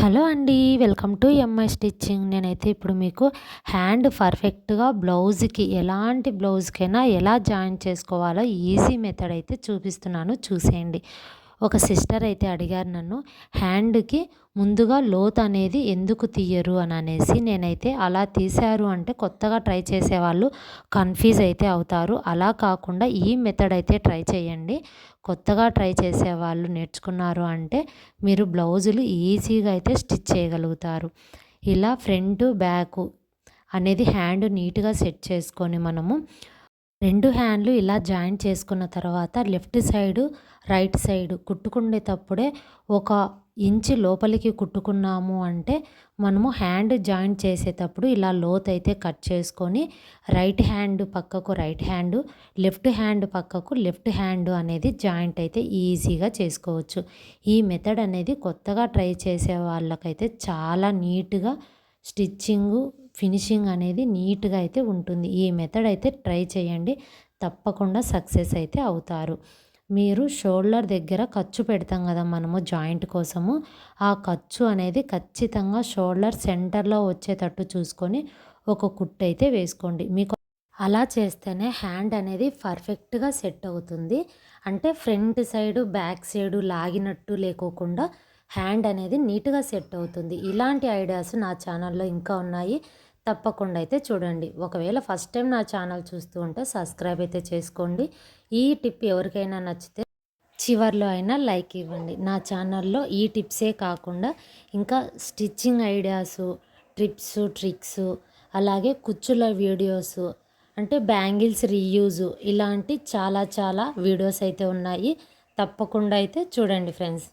Hello అండి welcome to MI stitching నేనైతే ఇప్పుడు మీకు హ్యాండ్ పర్ఫెక్ట్గా బ్లౌజ్కి ఎలాంటి బ్లౌజ్కైనా ఎలా జాయిన్ చేసుకోవాలో ఈజీ మెథడ్ అయితే చూపిస్తున్నాను. చూసేయండి. ఒక సిస్టర్ అయితే అడిగారు నన్ను హ్యాండ్కి ముందుగా లోత్ అనేది ఎందుకు తీయరు? అని అనేసి నేనైతే అలా తీశారు అంటే కొత్తగా ట్రై చేసేవాళ్ళు కన్ఫ్యూజ్ అయితే అవుతారు. అలా కాకుండా ఈ మెథడ్ అయితే ట్రై చేయండి. కొత్తగా ట్రై చేసే వాళ్ళు నేర్చుకున్నారు అంటే మీరు బ్లౌజులు ఈజీగా అయితే స్టిచ్ చేయగలుగుతారు. ఇలా ఫ్రంట్ బ్యాక్ అనేది హ్యాండ్ నీట్గా సెట్ చేసుకొని మనము రెండు హ్యాండ్లు ఇలా జాయింట్ చేసుకున్న తర్వాత లెఫ్ట్ సైడు రైట్ సైడ్ కుట్టుకునేటప్పుడే ఒక ఇంచు లోపలికి కుట్టుకున్నాము అంటే మనము హ్యాండ్ జాయింట్ చేసేటప్పుడు ఇలా లోత్ అయితే కట్ చేసుకొని రైట్ హ్యాండ్ పక్కకు రైట్ హ్యాండ్ లెఫ్ట్ హ్యాండ్ పక్కకు లెఫ్ట్ హ్యాండ్ అనేది జాయింట్ అయితే ఈజీగా చేసుకోవచ్చు. ఈ మెథడ్ అనేది కొత్తగా ట్రై చేసే వాళ్ళకైతే చాలా నీట్గా స్టిచ్చింగు ఫినిషింగ్ అనేది నీట్గా అయితే ఉంటుంది. ఈ మెథడ్ అయితే ట్రై చేయండి. తప్పకుండా సక్సెస్ అయితే అవుతారు. మీరు షోల్డర్ దగ్గర ఖర్చు పెడతాం కదా మనము జాయింట్ కోసము. ఆ ఖర్చు అనేది ఖచ్చితంగా షోల్డర్ సెంటర్లో వచ్చేటట్టు చూసుకొని ఒక కుట్టు అయితే వేసుకోండి. మీకు అలా చేస్తేనే హ్యాండ్ అనేది పర్ఫెక్ట్గా సెట్ అవుతుంది. అంటే ఫ్రంట్ సైడు బ్యాక్ సైడు లాగినట్టు లేకోకుండా హ్యాండ్ అనేది నీట్గా సెట్ అవుతుంది. ఇలాంటి ఐడియాస్ నా ఛానల్లో ఇంకా ఉన్నాయి. తప్పకుండా అయితే చూడండి. ఒకవేళ ఫస్ట్ టైం నా ఛానల్ చూస్తూ ఉంటే సబ్స్క్రైబ్ అయితే చేసుకోండి. ఈ టిప్ ఎవరికైనా నచ్చితే చివర్లో అయినా లైక్ ఇవ్వండి. నా ఛానల్లో ఈ టిప్సే కాకుండా ఇంకా స్టిచ్చింగ్ ఐడియాస్ ట్రిప్స్ ట్రిక్స్ అలాగే కుచ్చుల వీడియోస్ అంటే బ్యాంగిల్స్ రీయూజ్ ఇలాంటి చాలా చాలా వీడియోస్ అయితే ఉన్నాయి. తప్పకుండా అయితే చూడండి ఫ్రెండ్స్.